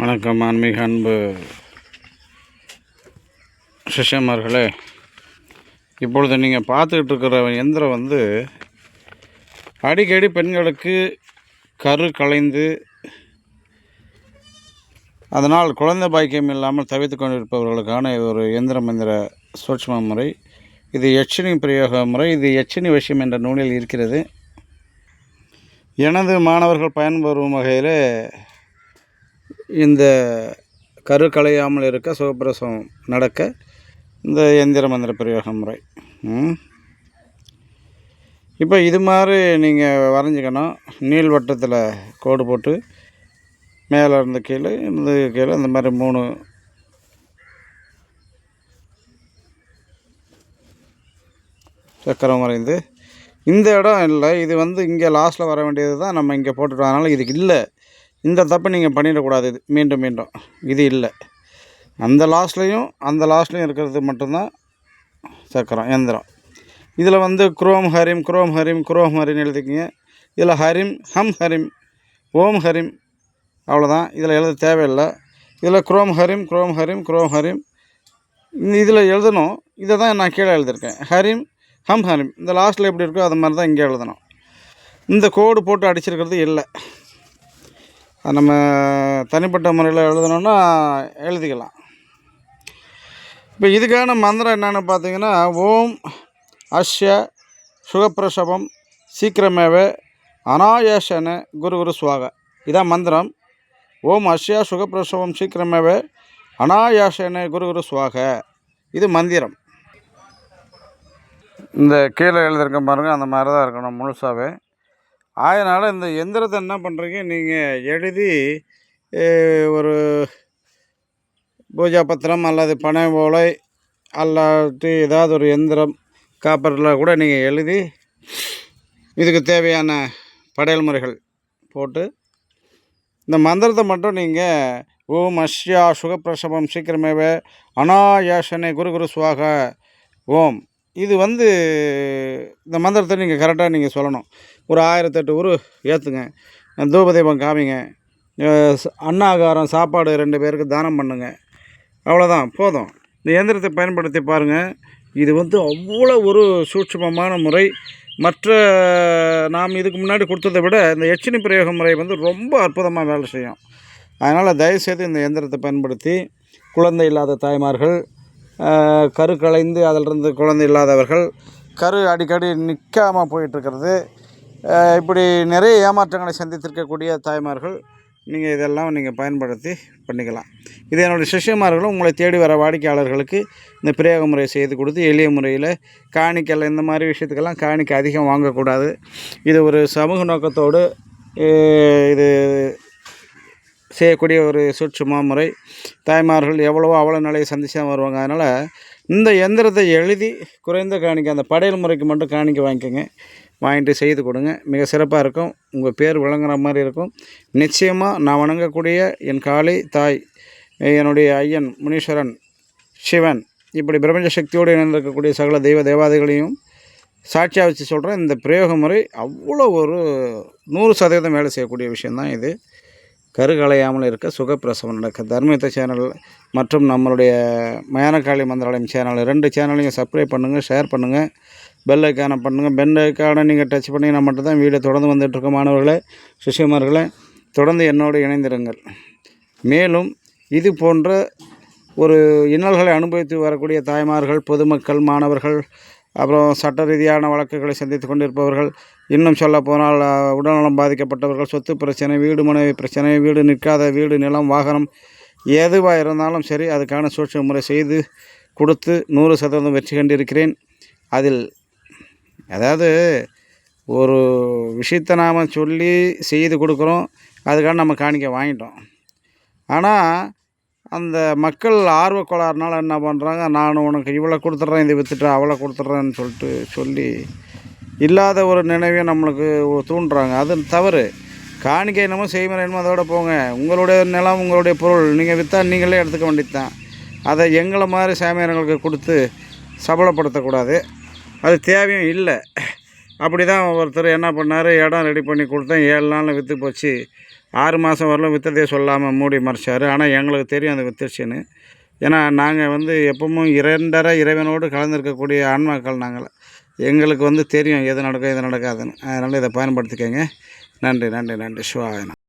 வணக்கம் ஆன்மீக அன்பு சிஷ்யமார்களே. இப்பொழுது நீங்கள் பார்த்துக்கிட்டு இருக்கிற எந்திரம் வந்து அடிக்கடி பெண்களுக்கு கரு கலைந்து அதனால் குழந்தை பாக்கியம் இல்லாமல் தவித்து கொண்டிருப்பவர்களுக்கான ஒரு எந்திரம் எந்திர சூட்சம முறை. இது யட்சினி பிரயோக முறை. இது யட்சினி விஷயம் என்ற நூலில் இருக்கிறது. எனது மாணவர்கள் பயன்பெறும் வகையில் இந்த கரு கலையாமல் இருக்க சுகப்பிரசவம் நடக்க இந்த எந்திர மந்திர பிரயோக முறை. இப்போ இது மாதிரி நீங்கள் வரைஞ்சிக்கணும். நீள்வட்டத்தில் கோடு போட்டு மேலே இருந்து கீழே இருந்து கீழே இந்த மாதிரி மூணு சக்கரம் வரைந்து. இந்த இடம் இல்லை. இது வந்து இங்கே லாஸ்ட்டில் வர வேண்டியது தான் நம்ம இங்கே போட்டுட்டோம். அதனால் இதுக்கு இல்லை. இந்த தப்பை நீங்கள் பண்ணிடக்கூடாது. இது மீண்டும் மீண்டும். இது இல்லை. அந்த லாஸ்ட்லேயும் அந்த லாஸ்ட்லேயும் இருக்கிறது மட்டும்தான் சக்கரம் எந்திரம். இதில் வந்து குரோம் ஹரிம் குரோம் ஹரிம் குரோம் ஹரின்னு எழுதிக்கிங்க. இதில் ஹரிம் ஹம் ஹரிம் ஓம் ஹரிம் அவ்வளோதான். இதில் எழுத தேவையில்லை. இதில் குரோம் ஹரிம் குரோம் ஹரிம் குரோம் ஹரிம். இதில் எழுதணும். இதை தான் நான் கீழே எழுதியிருக்கேன். ஹரிம் ஹம் ஹரிம். இந்த லாஸ்ட்டில் எப்படி இருக்கோ அது மாதிரி தான் இங்கே எழுதணும். இந்த கோடு போட்டு அடிச்சிருக்கிறது இல்லை. நம்ம தனிப்பட்ட முறையில் எழுதணும்னா எழுதிக்கலாம். இப்போ இதுக்கான மந்திரம் என்னென்னு பார்த்தீங்கன்னா ஓம் அஷ்ய சுகப்பிரசவம் சீக்கிரமேவே அனாயாசன குரு குரு சுவாக. இதான் மந்திரம். ஓம் அஷ்யா சுகப்பிரசவம் சீக்கிரமேவே அனாயாசன குரு குரு சுவாக. இது மந்திரம். இந்த கீழே எழுதியிருக்க பாருங்கள் அந்த மாதிரி தான் இருக்கணும் முழுசாகவே அதனால் இந்த எந்திரத்தை என்ன பண்ணுறீங்க நீங்கள் எழுதி ஒரு பூஜா பத்திரம் அல்லது பனை ஓலை அல்லாட்டி ஏதாவது ஒரு எந்திரம் காப்பரில் கூட நீங்கள் எழுதி இதுக்கு தேவையான படையல் முறைகள் போட்டு இந்த மந்திரத்தை மட்டும் நீங்கள் ஓம் அஸ்யா சுகப்பிரசவம் சீக்கிரமேவே அனாயாசனை குரு குரு சுவாக ஓம். இது வந்து இந்த மந்திரத்தை நீங்கள் கரெக்டாக நீங்கள் சொல்லணும். ஒரு ஆயிரத்தெட்டு உரு ஏற்றுங்க தூபதீபம் காமிங்க. அன்னாகாரம் சாப்பாடு ரெண்டு பேருக்கு தானம் பண்ணுங்க. அவ்வளோதான் போதும். இந்த இயந்திரத்தை பயன்படுத்தி பாருங்கள் இது வந்து அவ்வளோ ஒரு சூட்சுமமான முறை. மற்ற நாம் இதுக்கு முன்னாடி கொடுத்ததை விட இந்த எச்சினி பிரயோக முறை வந்து ரொம்ப அற்புதமாக வேலை செய்யும். அதனால் தயவுசெய்து இந்த இயந்திரத்தை பயன்படுத்தி குழந்தை இல்லாத தாய்மார்கள் கரு கலைந்து அதிலிருந்து குழந்தை இல்லாதவர்கள் கரு அடிக்கடி நிற்காமல் போயிட்டுருக்கிறது. இப்படி நிறைய ஏமாற்றங்களை சந்தித்திருக்கக்கூடிய தாய்மார்கள் நீங்கள் இதெல்லாம் நீங்கள் பயன்படுத்தி பண்ணிக்கலாம். இது என்னுடைய சிஷ்யமார்களும் உங்களை தேடி வர வாடிக்கையாளர்களுக்கு இந்த பிரயோக முறையை செய்து கொடுத்து எளிய முறையில் காணிக்கல் இந்த மாதிரி விஷயத்துக்கெல்லாம் காணிக்கை அதிகம் வாங்கக்கூடாது. இது ஒரு சமூக நோக்கத்தோடு இது செய்யக்கூடிய ஒரு சூட்சும முறை தாய்மார்கள் எவ்வளவோ அவ்வளோ நிலையை சந்திச்சு தான் வருவாங்க. அதனால் இந்த எந்திரத்தை எழுதி குறைந்த காணிக்க அந்த படையல் முறைக்கு மட்டும் காணிக்க வாங்கிக்கோங்க. வாங்கிட்டு செய்து கொடுங்க. மிக சிறப்பாக இருக்கும். உங்கள் பேர் விளங்குற மாதிரி இருக்கும். நிச்சயமாக நான் வணங்கக்கூடிய என் காளி தாய் என்னுடைய ஐயன் முனீஸ்வரன் சிவன் இப்படி பிரபஞ்ச சக்தியோடு இணைந்திருக்கக்கூடிய சகல தெய்வ தேவாதைகளையும் சாட்சியாக வச்சு சொல்கிறேன் இந்த பிரயோக முறை அவ்வளோ ஒரு நூறு சதவீதம் வேலை செய்யக்கூடிய விஷயந்தான் இது. கருகலையாமல் இருக்க சுகப்பிரசவம் நடக்க தர்மயுத்த சேனல் மற்றும் நம்மளுடைய மயானக்காளி மந்திராலயம் சேனல் ரெண்டு சேனலையும் சப்ஸ்கிரைப் பண்ணுங்கள் ஷேர் பண்ணுங்கள் பெல் ஐக்கானை பண்ணுங்கள் பெல் ஐக்கானை நீங்கள் டச் பண்ணிங்கன்னா மட்டும்தான் வீடியோ தொடர்ந்து வந்துட்டுருக்க மாணவர்களே சிஷ்யமார்களே தொடர்ந்து என்னோடு இணைந்திருங்கள். மேலும் இது போன்ற ஒரு இன்னல்களை அனுபவித்து வரக்கூடிய தாய்மார்கள் பொதுமக்கள் மாணவர்கள் அப்புறம் சட்ட ரீதியான வழக்குகளை சந்தித்து கொண்டிருப்பவர்கள் இன்னும் சொல்ல போனால் உடல்நலம் பாதிக்கப்பட்டவர்கள் சொத்து பிரச்சனை வீடு மனைவி பிரச்சனை வீடு நிற்காத வீடு நிலம் வாகனம் எதுவாக இருந்தாலும் சரி அதுக்கான சூழ்ச்சி முறை செய்து கொடுத்து நூறு சதவீதம் வெற்றி கண்டிருக்கிறேன். அதில் அதாவது ஒரு விஷயத்தை நாம் சொல்லி செய்து கொடுக்குறோம் அதுக்காக நம்ம காணிக்க வாங்கிட்டோம். ஆனால் அந்த மக்கள் ஆர்வ என்ன பண்ணுறாங்க நான் உனக்கு இவ்வளோ கொடுத்துட்றேன் இதை விற்றுட்டு அவளை கொடுத்துட்றேன்னு சொல்லிட்டு சொல்லி இல்லாத ஒரு நினைவையும் நம்மளுக்கு தூண்டுறாங்க. அது தவறு. காணிக்கை என்னமோ செய்முறை என்னமோ அதோட போங்க. உங்களுடைய நிலம் உங்களுடைய பொருள் நீங்கள் விற்றா நீங்களே எடுத்துக்க வேண்டியது தான் அதை எங்களை மாதிரி சாமியாரங்களுக்கு கொடுத்து சபலப்படுத்தக்கூடாது. அது தேவையும் இல்லை. அப்படி தான் ஒருத்தர் என்ன பண்ணார்? இடம் ரெடி பண்ணி கொடுத்தேன். ஏழு நாளில் விற்று போச்சு. ஆறு மாதம் வரலும் வித்ததே சொல்லாமல் மூடி மறைச்சார். ஆனால் எங்களுக்கு தெரியும் அது வித்துருச்சுன்னு. ஏன்னா நாங்கள் வந்து எப்பவும் இரண்டரை இறைவனோடு கலந்துருக்கக்கூடிய ஆன்மாக்கள் நாங்கள். எங்களுக்கு வந்து தெரியும் எது நடக்கும் எது நடக்காதுன்னு. அதனால் இதை பயன்படுத்திக்கோங்க. நன்றி நன்றி நன்றி. சிவாயனம்